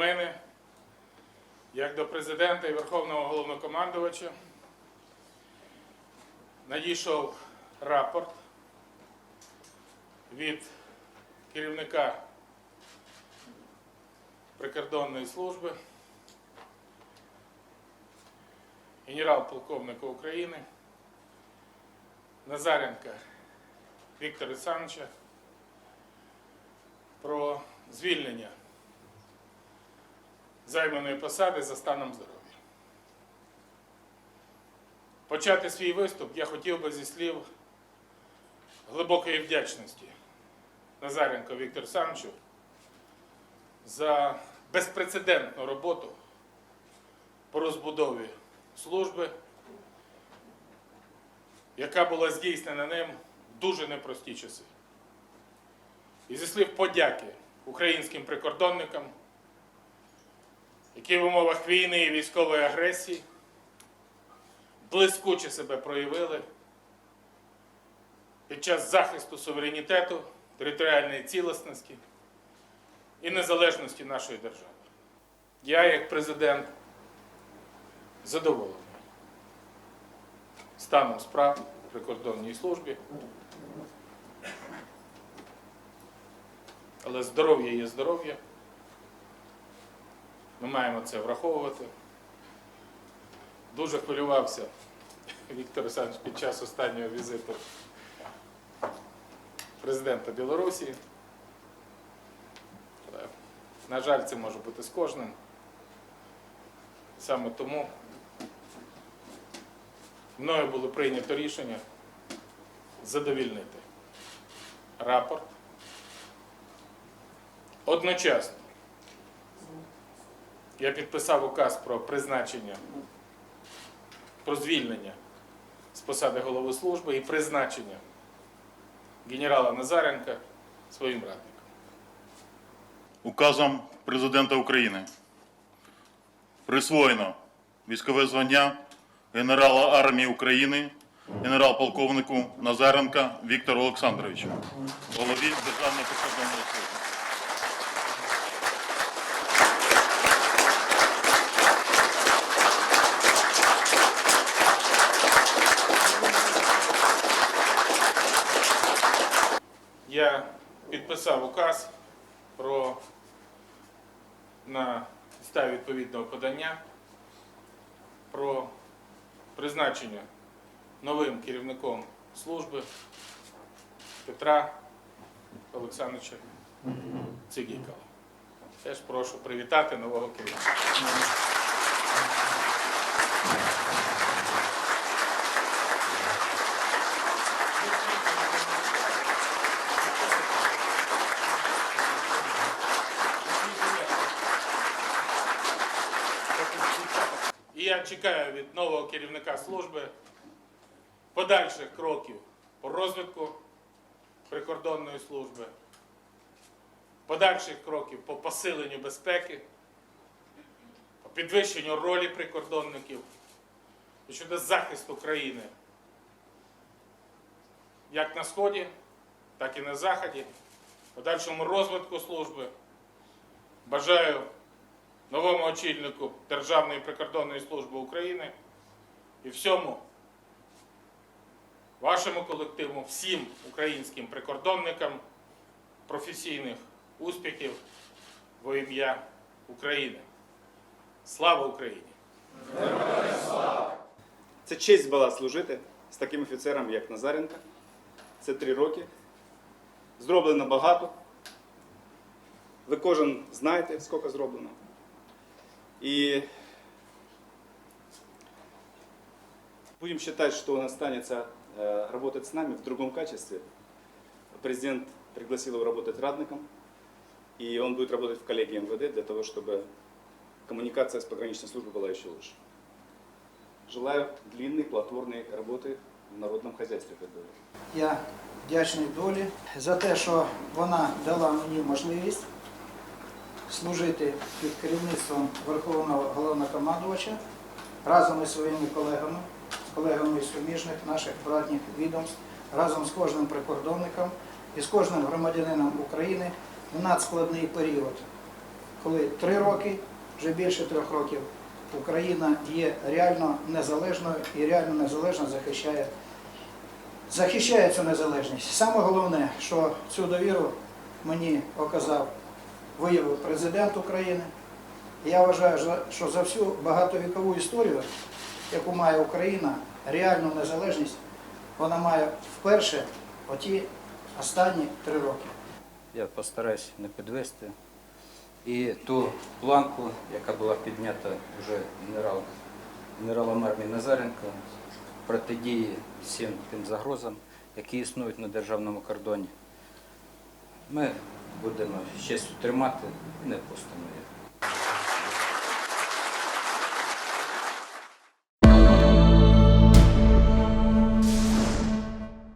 мене, як до президента і Верховного головнокомандувача, надійшов рапорт від керівника прикордонної служби, генерал-полковника України Назаренка Віктора Олександровича про звільнення займаної посади за станом здоров'я. Почати свій виступ я хотів би зі слів глибокої вдячності Назаренко Віктору Олександровичу за безпрецедентну роботу по розбудові служби, яка була здійснена ним в дуже непрості часи. І зі слів подяки українським прикордонникам, які в умовах війни і військової агресії блискуче себе проявили під час захисту суверенітету, територіальної цілісності і незалежності нашої держави. Я, як президент, задоволений станом справ прикордонній службі. Але здоров'я є здоров'я. Ми маємо це враховувати. Дуже хвилювався Віктор Олександрович під час останнього візиту президента Білорусі. На жаль, це може бути з кожним. Саме тому мною було прийнято рішення задовільнити рапорт. Одночасно я підписав указ про призначення, про звільнення з посади голови служби і призначення генерала Назаренка своїм радником. Указом Президента України присвоєно військове звання генерала армії України генерал-полковнику Назаренка Віктору Олександровичу, голові Державної прикордонної служби. Я підписав указ про на підставі відповідного подання про призначення новим керівником служби Петра Олександровича Цигікова. Теж прошу привітати нового керівника. І я чекаю від нового керівника служби подальших кроків по розвитку прикордонної служби, подальших кроків по посиленню безпеки, по підвищенню ролі прикордонників щодо захисту країни як на Сході, так і на Заході, подальшому розвитку служби. Бажаю новому очільнику Державної прикордонної служби України і всьому вашому колективу, всім українським прикордонникам професійних успіхів во ім'я України. Слава Україні! Це честь була служити з таким офіцером, як Назаренко. Це три роки. Зроблено багато. Ви кожен знаєте, скільки зроблено. И будем считать, что он останется э, работать с нами в другом качестве. Президент пригласил его работать радником, и он будет работать в коллегии МВД для того, чтобы коммуникация с пограничной службой была еще лучше. Желаю длинной, плодотворной работы в народном хозяйстве, как говорят. Я вдячний долі за те, що вона дала мені можливість Служити під керівництвом Верховного головнокомандувача разом із своїми колегами, з колегами із суміжних наших братніх відомств, разом з кожним прикордонником і з кожним громадянином України в надскладний період коли три роки, вже більше трьох років, Україна є реально незалежною і реально незалежно захищає, захищає цю незалежність. Саме головне, що цю довіру мені оказав, виявив президент України. Я вважаю, що за всю багатовікову історію, яку має Україна, реальну незалежність, вона має вперше оті останні три роки. Я постараюсь не підвести. І ту планку, яка була піднята вже генерал, генералом армії Назаренко, протидії всім тим загрозам, які існують на державному кордоні. Ми будемо ще тримати не їх.